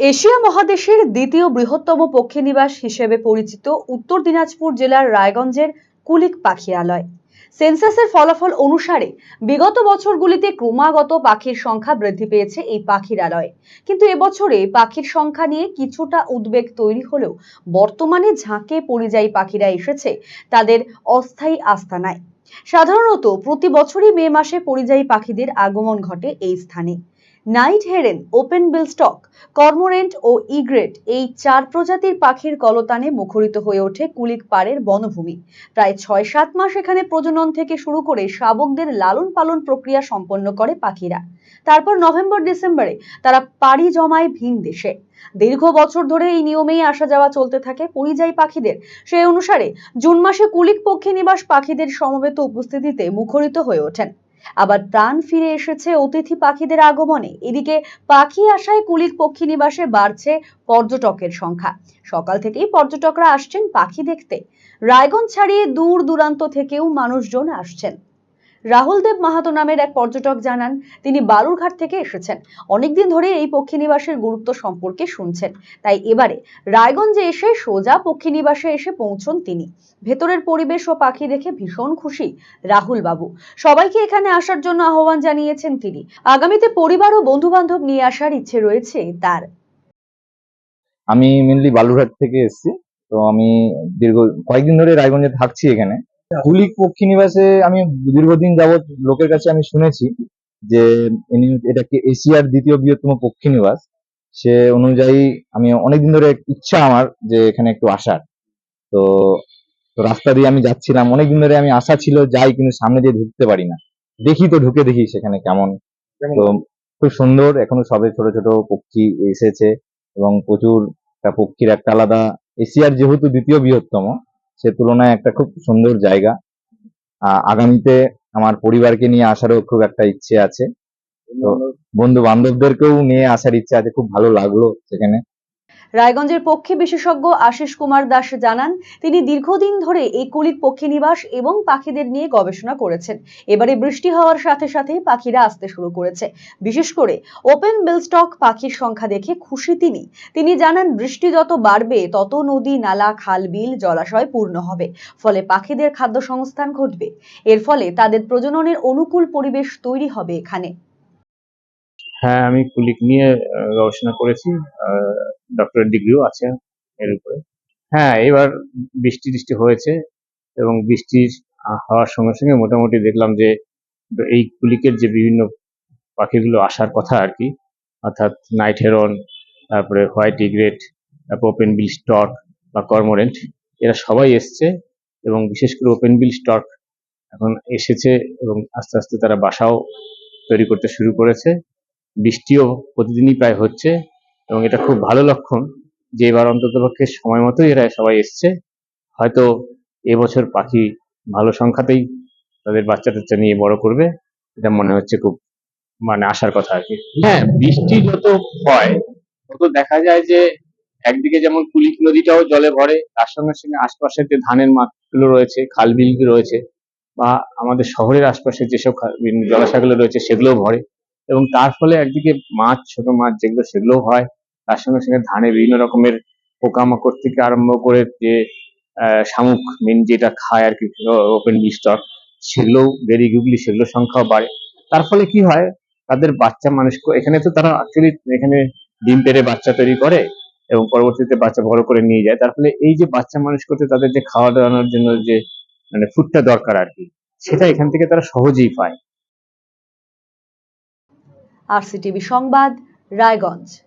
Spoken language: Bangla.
এশিয়া মহাদেশের দ্বিতীয় বৃহত্তম পক্ষীনিবাস হিসেবে পরিচিত উত্তর দিনাজপুর জেলার রায়গঞ্জের কুলিক পাখিয়ালয় সেন্সাসের ফলাফল অনুসারে বিগত বছরগুলিতে ক্রমাগত পাখির সংখ্যা বৃদ্ধি পেয়েছে এই পাখিরালয়ে কিন্তু এবছরে পাখির সংখ্যা নিয়ে কিছুটা উদ্বেগ তৈরি হলেও বর্তমানে ঝাঁকে পরিযায়ী পাখিরা এসেছে তাদের অস্থায়ী আস্তানায় সাধারণত প্রতি বছরই মে মাসে পরিযায়ী পাখিদের আগমন ঘটে এই স্থানে। Night heron, open bill stork, cormorant ও ইগ্রেট এই চার প্রজাতির পাখির কলতানে মুখরিত হয়ে ওঠে কুলিক পাড়ের বনভূমি। প্রায় ছয় সাত মাস এখানে প্রজনন থেকে শুরু করে শাবকদের লালন পালন প্রক্রিয়া সম্পন্ন করে পাখিরা। তারপর নভেম্বর ডিসেম্বরে তারা পাড়ি জমায় ভিন দেশে। দীর্ঘ বছর ধরে এই নিয়মেই আসা যাওয়া চলতে থাকে পরিযায়ী পাখিদের। সেই অনুসারে জুন মাসে কুলিক পক্ষী নিবাস পাখিদের সমবেত উপস্থিতিতে মুখরিত হয়ে ওঠেন। আবার প্রাণ ফিরে এসেছে অতিথি পাখিদের আগমনে। এদিকে পাখি আসায় কুলিক পক্ষী নিবাসে বাড়ছে পর্যটকের সংখ্যা। সকাল থেকেই পর্যটকরা আসছেন পাখি দেখতে। রায়গঞ্জ ছাড়িয়ে দূর দূরান্ত থেকেও মানুষজন আসছেন। রাহুল দেব মাহাতো নামের এক পর্যটক জানান, তিনি বালুরঘাট থেকে এসেছেন। অনেকদিন ধরে এই পক্ষী নিবাসের গুরুত্ব সম্পর্কে শুনছেন। তাই এবারে রায়গঞ্জে এসে সোজা পক্ষী নিবাসে এসে পৌঁছন তিনি। ভেতরের পরিবেশ ও পাখি দেখে ভীষণ খুশি রাহুল বাবু। সবাইকে এখানে আসার জন্য আহ্বান জানিয়েছেন তিনি। আগামীতে পরিবার ও বন্ধু বান্ধব নিয়ে আসার ইচ্ছে রয়েছে তার। আমি মেনলি বালুরঘাট থেকে এসেছি। তো আমি দীর্ঘ কয়েকদিন ধরে রায়গঞ্জে থাকছি এখানে। কুলিক পক্ষী নিবাসে আমি দীর্ঘদিন যাবৎ লোকের কাছে আমি শুনেছি যে ইনি- এটাকে এশিয়ার দ্বিতীয় বৃহত্তম পক্ষী নিবাস। সে অনুযায়ী আমি অনেকদিন ধরে ইচ্ছা আমার যে এখানে একটু আসার। তো তো রাস্তা দিয়ে আমি যাচ্ছিলাম। অনেকদিন ধরে আমি আশা ছিল যাই কিন্তু সামনে দিয়ে ঢুকতে পারি না। দেখি তো ঢুকে দেখি সেখানে কেমন। তো খুব সুন্দর। এখনও সবে ছোট ছোট পক্ষী এসেছে এবং প্রচুর পক্ষীর একটা আলাদা এশিয়ার যেহেতু দ্বিতীয় বৃহত্তম সে তুলনায় একটা খুব সুন্দর জায়গা। আগামীতে আমার পরিবারকে নিয়ে আসারও খুব একটা ইচ্ছে আছে। তো বন্ধু বান্ধবদেরকেও নিয়ে আসার ইচ্ছে আছে খুব ভালো লাগল সেখানে। রায়গঞ্জের পক্ষী বিশেষজ্ঞ আশিস কুমার দাস জানান, তিনি দীর্ঘদিন ধরে এই কুলিক পক্ষী নিবাস এবং পাখিদের নিয়ে গবেষণা করেছেন। এবারে বৃষ্টি হওয়ার সাথে সাথেই পাখিরা আসতে শুরু করেছে। বিশেষ করে ওপেন বেলস্টক পাখির সংখ্যা দেখে খুশি তিনি। তিনি জানান, বৃষ্টি যত বাড়বে, তত নদী, নালা, খাল, বিল, জলাশয় পূর্ণ হবে। ফলে পাখিদের খাদ্য সংস্থান ঘটবে। এর ফলে তাদের প্রজননের অনুকূল পরিবেশ তৈরি হবে এখানে। হ্যাঁ আমি কুলিক নিয়ে গবেষণা করেছি ডক্টরেট ডিগ্রিও আছে এর উপরে। হ্যাঁ এবার বৃষ্টি টিষ্টি হয়েছে এবং বৃষ্টির হওয়ার সঙ্গে সঙ্গে মোটামুটি দেখলাম যে, এই কুলিকের যে বিভিন্ন পাখিগুলো আসার কথা আর কি, অর্থাৎ নাইট হেরন তারপরে হোয়াইট ইগ্রেট তারপর ওপেন বিল স্টক বা কর্মোরেন্ট এরা সবাই এসছে এবং বিশেষ করে ওপেন বিল স্টক এখন এসেছে এবং আস্তে আস্তে তারা বাসাও তৈরি করতে শুরু করেছে। বৃষ্টিও প্রতিদিনই প্রায় হচ্ছে এবং এটা খুব ভালো লক্ষণ যে এবার অন্ততপক্ষে সময় মতোই এরা সবাই এসছে। হয়তো এবছর পাখি ভালো সংখ্যাতেই তাদের বাচ্চা টাচ্চা নিয়ে বড় করবে, এটা মনে হচ্ছে খুব মানে আসার কথা আর কি। হ্যাঁ বৃষ্টি যত হয়, তত দেখা যায় যে একদিকে যেমন কুলিক নদীটাও জলে ভরে, তার সঙ্গে সঙ্গে আশপাশের যে ধানের মাঠগুলো রয়েছে খাল বিলগুলো রয়েছে বা আমাদের শহরের আশপাশে যেসব জলাশয়গুলো রয়েছে, সেগুলোও ভরে। এবং তার ফলে একদিকে মাছ, ছোট মাছ যেগুলো সেগুলোও হয়, তার সঙ্গে সঙ্গে ধানে বিভিন্ন রকমের পোকামাকড় থেকে আরম্ভ করে যে শামুক, মেন যেটা খায় আর কি ওপেন স্টক সেগুলো বেরি গুগলি সেগুলোর সংখ্যাও বাড়ে। তার ফলে কি হয়, তাদের বাচ্চা মানুষ এখানে তো তারা অ্যাকচুয়ালি এখানে ডিম পেড়ে বাচ্চা তৈরি করে এবং পরবর্তীতে বাচ্চা বড় করে নিয়ে যায়। তার ফলে এই যে বাচ্চা মানুষ করতে তাদের যে খাওয়া দাওয়ানোর জন্য যে মানে ফুডটা দরকার আর কি সেটা এখান থেকে তারা সহজেই পায়। আরসিটিভি সংবাদ রায়গঞ্জ।